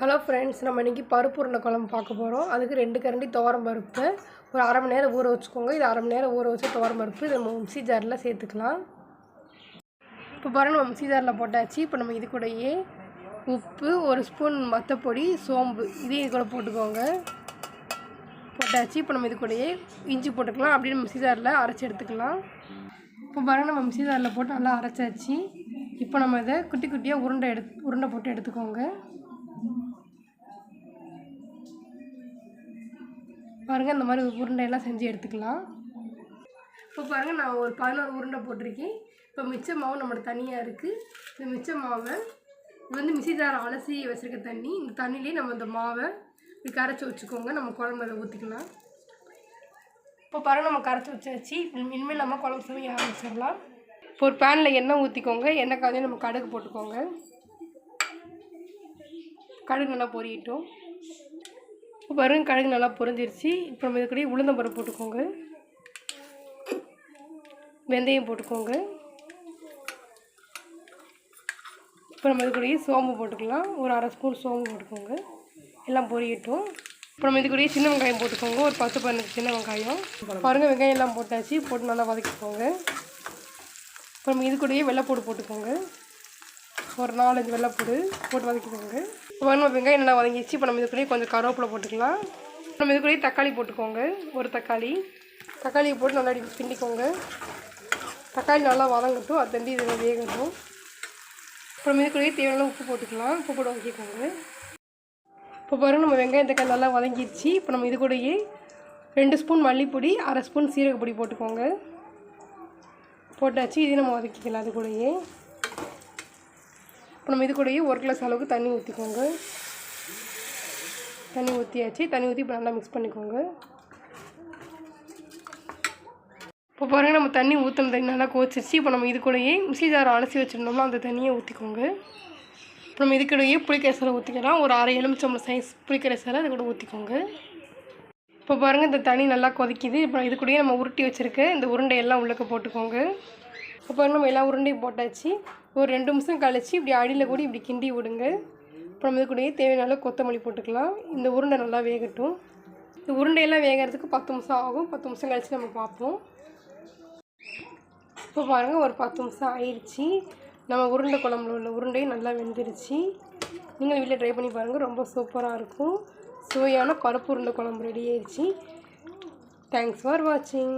Hello friends நம்ம இன்றைக்கி பருப்பு உருண்டை குழம்பு பார்க்க போகிறோம் அதுக்கு ரெண்டு கரண்டி துவரம் பருப்பு. ஒரு அரை மணி நேரம் ஊற வச்சுக்கோங்க. இது அரை மணி நேரம் ஊற வச்சு துவரம் பருப்பு. இதை நம்ம மிக்ஸி ஜாரில் சேர்த்துக்கலாம். இப்போ பாருங்கள் நம்ம மிக்ஸி ஜாரில் போட்டாச்சு. இப்போ நம்ம இது கூடயே உப்பு ஒரு ஸ்பூன் மத்தப்பொடி சோம்பு. இதையும் இது கூட போட்டுக்கோங்க. போட்டாச்சு. இப்போ நம்ம இது கூடயே இஞ்சி போட்டுக்கலாம். அப்படியே நம்ம சீதாரில் ஜாரில் அரைச்சி எடுத்துக்கலாம். இப்போ பாருங்கள் நம்ம மிக்ஸி ஜாரில் போட்டு நல்லா அரைச்சாச்சு. இப்போ நம்ம இதை குட்டி குட்டியாக உருண்டை எடு உருண்டை போட்டு எடுத்துக்கோங்க. பாருங்கள் இந்த மாதிரி உருண்டையெல்லாம் செஞ்சு எடுத்துக்கலாம். இப்போ பாருங்கள் நான் ஒரு பதினோரு உருண்டை போட்டிருக்கேன். இப்போ மிச்ச மாவு நம்மளோட தனியாக இருக்குது இந்த மிச்ச மாவை இது வந்து மிசிதார அலசி வச்சுருக்க தண்ணி. இந்த தண்ணியிலே நம்ம இந்த மாவை இப்படி கரைச்சி வச்சுக்கோங்க. நம்ம குழம்புல ஊற்றிக்கலாம் இப்போ பாருங்கள் நம்ம கரைச்சி வச்சாச்சு. இனிமேல் நம்ம குழம்பு சமைக்க ஆரம்பிச்சிடலாம். இப்போ ஒரு பேனில் எண்ணெய் ஊற்றிக்கோங்க எண்ணெய் காதையும் நம்ம கடுகு போட்டுக்கோங்க. கடுகு நல்லா பொரியட்டும். இப்போ பாருங்கள் கடுகு நல்லா பொருந்திருச்சு இப்போ நம்ம இது உளுந்தம்பருப்பு போட்டுக்கோங்க. வெந்தயம் போட்டுக்கோங்க. இப்போ நம்ம இது சோம்பு போட்டுக்கலாம். ஒரு அரை ஸ்பூன் சோம்பு போட்டுக்கோங்க. எல்லாம் பொரியட்டும். இப்போ நம்ம இது சின்ன வெங்காயம் போட்டுக்கோங்க. ஒரு பத்து பதினஞ்சு சின்ன வெங்காயம். பாருங்கள் வெங்காயம் எல்லாம் போட்டாச்சு. போட்டு நல்லா வதக்கிக்கோங்க. இப்போ நம்ம வெள்ளைப்பூடு போட்டுக்கோங்க. ஒரு நாலஞ்சு வெள்ளைப்பூடு போட்டு வதக்கிக்கோங்க. இப்போ நம்ம வெங்காயம் நல்லா வதங்கிடுச்சு இப்போ நம்ம இது கூடயே கொஞ்சம் கருவேப்பிலை போட்டுக்கலாம். நம்ம இது கூடயே தக்காளி போட்டுக்கோங்க ஒரு தக்காளி. தக்காளியை போட்டு நல்லா அடி கிண்டிக்கோங்க. தக்காளி நல்லா வதங்கட்டும் அது தண்டி இதில் வேகட்டும். அப்புறம் இதுக்குள்ளேயே தேவையான உப்பு போட்டுக்கலாம் உப்பு போட்டு வதக்கிக்கோங்க. இப்போ பாருங்க நம்ம வெங்காயம் தக்காளி நல்லா வதங்கிடுச்சு இப்போ நம்ம இது கூடயே ரெண்டு ஸ்பூன் மல்லிப்பொடி அரை ஸ்பூன் சீரகப்பொடி போட்டுக்கோங்க. போட்டாச்சு இதையும் நம்ம வதக்கிக்கலாம் அது கூடயே. இப்போ நம்ம இது கூடயே ஒரு கிளாஸ் அளவுக்கு தண்ணி ஊற்றிக்கோங்க தண்ணி ஊற்றியாச்சு தண்ணி ஊற்றி இப்போ நல்லா மிக்ஸ் பண்ணிக்கோங்க. இப்போ பாருங்கள் நம்ம தண்ணி ஊற்றின தண்ணி நல்லா கோச்சிருச்சு. இப்போ நம்ம இது கூடயே மிக்ஸி ஜார் அலசி வச்சுருந்தோம்னா அந்த தண்ணியை ஊற்றிக்கோங்க இப்போ நம்ம இது புளிக்கரைசலை ஊற்றிக்கலாம் ஒரு அரை எலுமிச்சம்பளம் சைஸ் புளிக்கரைசலை அது கூட ஊற்றிக்கோங்க இப்போ பாருங்கள் இந்த தண்ணி நல்லா கொதிக்குது. இப்போ இது கூடயே நம்ம உருட்டி வச்சுருக்க இந்த உருண்டையெல்லாம் உள்ளக்க போட்டுக்கோங்க. இப்போ பாருங்க நம்ம எல்லா உருண்டையும் போட்டாச்சு. ஒரு ரெண்டு நிமிஷம் கழித்து இப்படி அடியில் கூட இப்படி கிண்டி விடுங்க. அப்புறம் இது கூடயே தேவையான அளவு கொத்தமல்லி போட்டுக்கலாம். இந்த உருண்டை நல்லா வேகட்டும். இந்த உருண்டையெல்லாம் வேகிறதுக்கு பத்து நிமிஷம் ஆகும். பத்து நிமிஷம் கழித்து நம்ம பார்ப்போம். இப்போ பாருங்கள் ஒரு பத்து நிமிஷம் ஆயிடுச்சு நம்ம உருண்டை குழம்புல உள்ள உருண்டையும் நல்லா வெந்துருச்சு. நீங்கள் வீட்டில் ட்ரை பண்ணி பாருங்கள் ரொம்ப சூப்பராக இருக்கும். சுவையான பருப்பு உருண்டை குழம்பு ரெடி ஆயிடுச்சு தேங்க்ஸ் ஃபார் வாட்சிங்